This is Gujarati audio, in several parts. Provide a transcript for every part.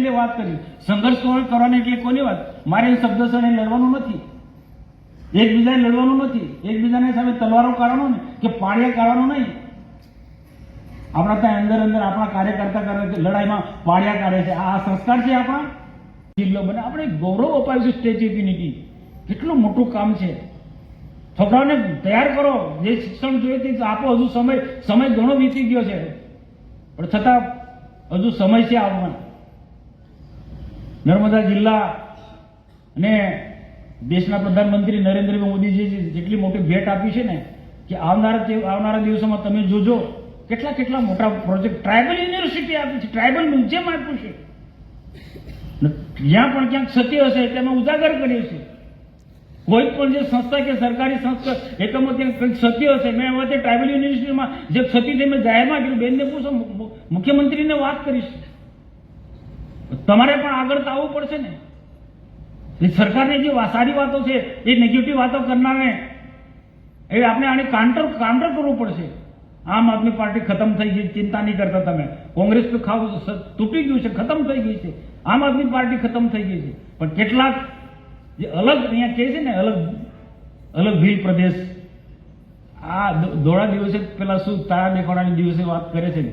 વાત કરી. સંઘર્ષ કરવાની એટલે કોની વાત? મારે શબ્દ સર લડવાનું નથી. એકબીજાને લડવાનું નથી. એકબીજાને સામે તલવારો કાઢવાનો નહીં કે પાળિયા કાઢવાનો નહીં. આપણા ત્યાં અંદર અંદર આપણા કાર્યકર્તા કરે લડાઈમાં પાળિયા કાઢે છે. આ સંસ્કાર છે આપણા? જિલ્લો બને. આપણે ગૌરવ અપાયું છે ઓફ યુનિટી કેટલું મોટું કામ છે. છોકરાઓને તૈયાર કરો. જે શિક્ષણ જોઈએ તે આપો. હજુ સમય સમય ઘણો વીતી ગયો છે. પણ છતાં હજુ સમય છે આવવાનો. નર્મદા જિલ્લા અને દેશના પ્રધાનમંત્રી નરેન્દ્રભાઈ મોદીજી જેટલી મોટી ભેટ આપી છે ને, કે આવનારા આવનારા દિવસોમાં તમે જોજો, કેટલા કેટલા મોટા પ્રોજેક્ટ, ટ્રાઇબલ યુનિવર્સિટી આપી છે, ટ્રાઇબલ મ્યુઝિયમ આપ્યું છે. ને જ્યાં પણ ક્યાંક સત્ય હશે તેમાં ઉજાગર કરીએ છીએ કોઈ પણ જે સંસ્થા કે સરકારી સંસ્થા, એકમો ત્યાં કંઈક સત્ય હશે, મેં હવે તે ટ્રાઇબલ યુનિવર્સિટીમાં જે ક્ષતિ થઈ મેં જાહેરમાં કર્યું બેનને પૂછો મુખ્યમંત્રીને વાત કરીશ. તમારે પણ આગળ તો આવવું પડશે ને. સરકારની જે સારી વાતો છે, એ નેગેટિવ વાતો કરનારને એ આપણે આને કાઉન્ટર કાઉન્ટર કરવું પડશે. આમ આદમી પાર્ટી ખતમ થઈ ગઈ, ચિંતા નહીં કરતા તમે. કોંગ્રેસ તો ખાવ તૂટી ગયું છે, ખતમ થઈ ગઈ છે. આમ આદમી પાર્ટી ખતમ થઈ ગઈ છે. પણ કેટલાક જે અલગ અહીંયા કહે છે ને, અલગ અલગ ભીલ પ્રદેશ. આ દોડા દિવસે પેલા શું, તારા દેખાડાની દિવસે વાત કરે છે ને.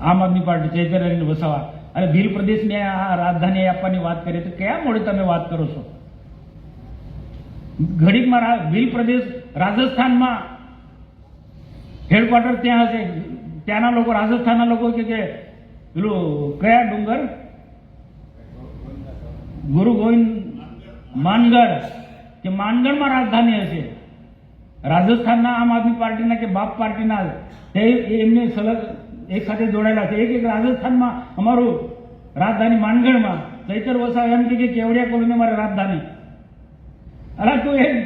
આમ આદમી પાર્ટી ચૈતન્ય વસાવા. અને ભીલ પ્રદેશને આ રાજધાની આપવાની વાત કરીએ તો કયા મોડે તમે વાત કરો છો? ઘડીકમાં ભીલ પ્રદેશ રાજસ્થાનમાં હેડક્વાર્ટર ત્યાં હશે. ત્યાંના લોકો, રાજસ્થાનના લોકો કે પેલું કયા ડુંગર? ગુરુ ગોવિંદ માનગઢ. કે માનગઢમાં રાજધાની હશે. રાજસ્થાનના આમ આદમી પાર્ટીના કે બાપ પાર્ટીના તે એમને સલગ એક સાથે જોડાયેલા છે. એક એક રાજસ્થાનમાં અમારું રાજધાની માનગઢમાં ચૈતર વસા એમ કે કેવડિયા કોલોની મારે રાજધાની. અરે તું એક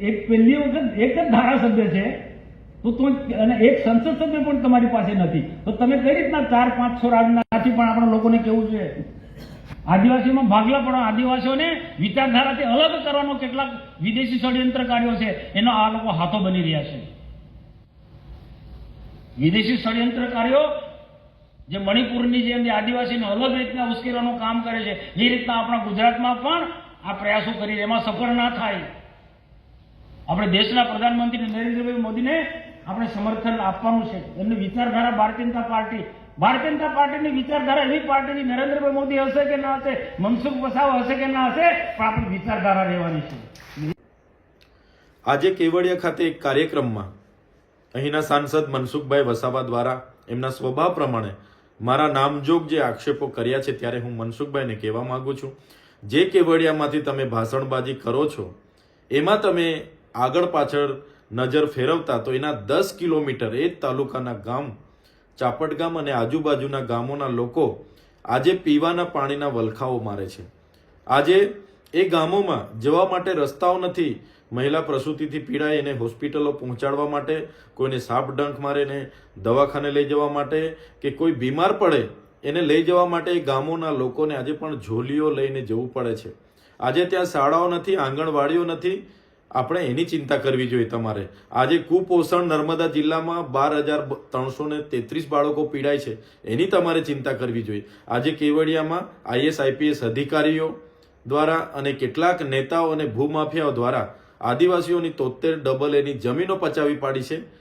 એક પહેલી વખત એક જ ધારાસભ્ય છે. તો તું અને એક સંસદ સભ્ય પણ તમારી પાસે નથી. તો તમે કઈ રીતના ચાર પાંચસો રાજનાથી પણ આપણા લોકોને કેવું છે? આદિવાસીઓમાં ભાગલા પણ આદિવાસીઓને વિચારધારાથી અલગ કરવાનો કેટલાક વિદેશી ષડયંત્રકારીઓ છે. એનો આ લોકો હાથો બની રહ્યા છે. વિદેશી ષડયંત્રકારીઓ જે મણિપુરની જેમ જે આદિવાસીને અલગ રીતના ઉશ્કેરવાનું કામ કરે છે, એ રીતના આપણા ગુજરાતમાં પણ આ પ્રયાસો કરી એમાં સફળ ના થાય. આપણે દેશના પ્રધાનમંત્રી નરેન્દ્રભાઈ મોદીને આપણે સમર્થન આપવાનું છે. એમની વિચારધારા ભારતીય જનતા પાર્ટી. ભારતીય જનતા પાર્ટીની વિચારધારા એવી પાર્ટીની નરેન્દ્રભાઈ મોદી હશે કે ના હશે, મનસુખ વસાવા હશે કે ના હશે, પણ આપણી વિચારધારા રહેવાની છે. આજે કેવડિયા ખાતે એક કાર્યક્રમમાં અહીંના સાંસદ મનસુખભાઈ વસાવા દ્વારા એમના સ્વભાવ પ્રમાણે મારા નામજોગ જે આક્ષેપો કર્યા છે ત્યારે હું મનસુખભાઈને કહેવા માંગુ છું. જે કેવડિયામાંથી તમે ભાષણબાજી કરો છો, એમાં તમે આગળ પાછળ નજર ફેરવતા તો એના દસ કિલોમીટર એ જ તાલુકાના ગામ ચાપટ ગામ અને આજુબાજુના ગામોના લોકો આજે પીવાના પાણીના વલખાઓ મારે છે. આજે એ ગામોમાં જવા માટે રસ્તાઓ નથી. મહિલા પ્રસૂતિથી પીડાય એને હોસ્પિટલો પહોંચાડવા માટે, કોઈને સાપ ડંખ મારે ને દવાખાને લઈ જવા માટે કે કોઈ બીમાર પડે, એને લઈ જવા માટે એ ગામોના લોકોને આજે પણ ઝોલીઓ લઈને જવું પડે છે. આજે ત્યાં શાળાઓ નથી, આંગણવાડીઓ નથી. આપણે એની ચિંતા કરવી જોઈએ તમારે. આજે કુપોષણ નર્મદા જિલ્લામાં બાર હજાર ત્રણસો ને તેત્રીસ બાળકો પીડાય છે. એની તમારે ચિંતા કરવી જોઈએ. આજે કેવડિયામાં આઈએસ આઈપીએસ અધિકારીઓ દ્વારા અને કેટલાક નેતાઓ અને ભૂમાફિયાઓ દ્વારા આદિવાસીઓની તોતેર ડબલ એની જમીનો પચાવી પાડી છે.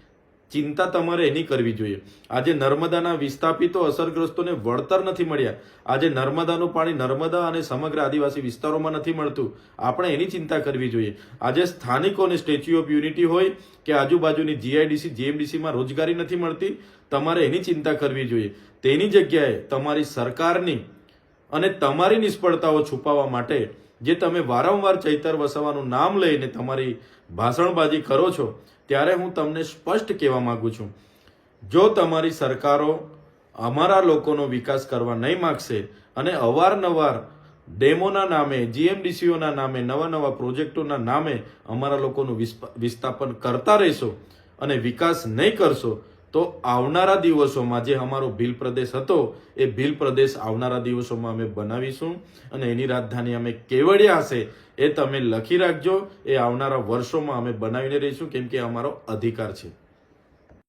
ચિંતા તમારે એની કરવી જોઈએ. આજે નર્મદાના વિસ્થાપિતો અસરગ્રસ્તોને વળતર નથી મળ્યા. આજે નર્મદાનું પાણી નર્મદા અને સમગ્ર આદિવાસી વિસ્તારોમાં નથી મળતું. આપણે એની ચિંતા કરવી જોઈએ. આજે સ્થાનિકોને સ્ટેચ્યુ ઓફ યુનિટી હોય કે આજુબાજુની જીઆઈડીસી, જીએમડીસીમાં રોજગારી નથી મળતી, તમારે એની ચિંતા કરવી જોઈએ. તેની જગ્યાએ તમારી સરકારની અને તમારી નિષ્ફળતાઓ છુપાવવા માટે જે તમે વારંવાર ચૈતર વસાવાનું નામ લઈને તમારી ભાષણબાજી કરો છો, ત્યારે હું તમને સ્પષ્ટ કહેવા માગું છું. જો તમારી સરકારો અમારા લોકોનો વિકાસ કરવા નહીં માગશે અને અવારનવાર ડેમોના નામે, જીએમડીસીઓના નામે, નવા નવા પ્રોજેક્ટોના નામે અમારા લોકોનું વિસ્થાપન કરતા રહેશો અને વિકાસ નહીં કરશો તો આવનારા દિવસોમાં જે અમારો ભીલ પ્રદેશ હતો, એ ભીલ પ્રદેશ આવનારા દિવસોમાં અમે બનાવીશું અને એની રાજધાની અમે કેવડિયા હશે એ તમે લખી રાખજો. એ આવનારા વર્ષોમાં અમે બનાવીને રહીશું, કેમ કે અમારો અધિકાર છે.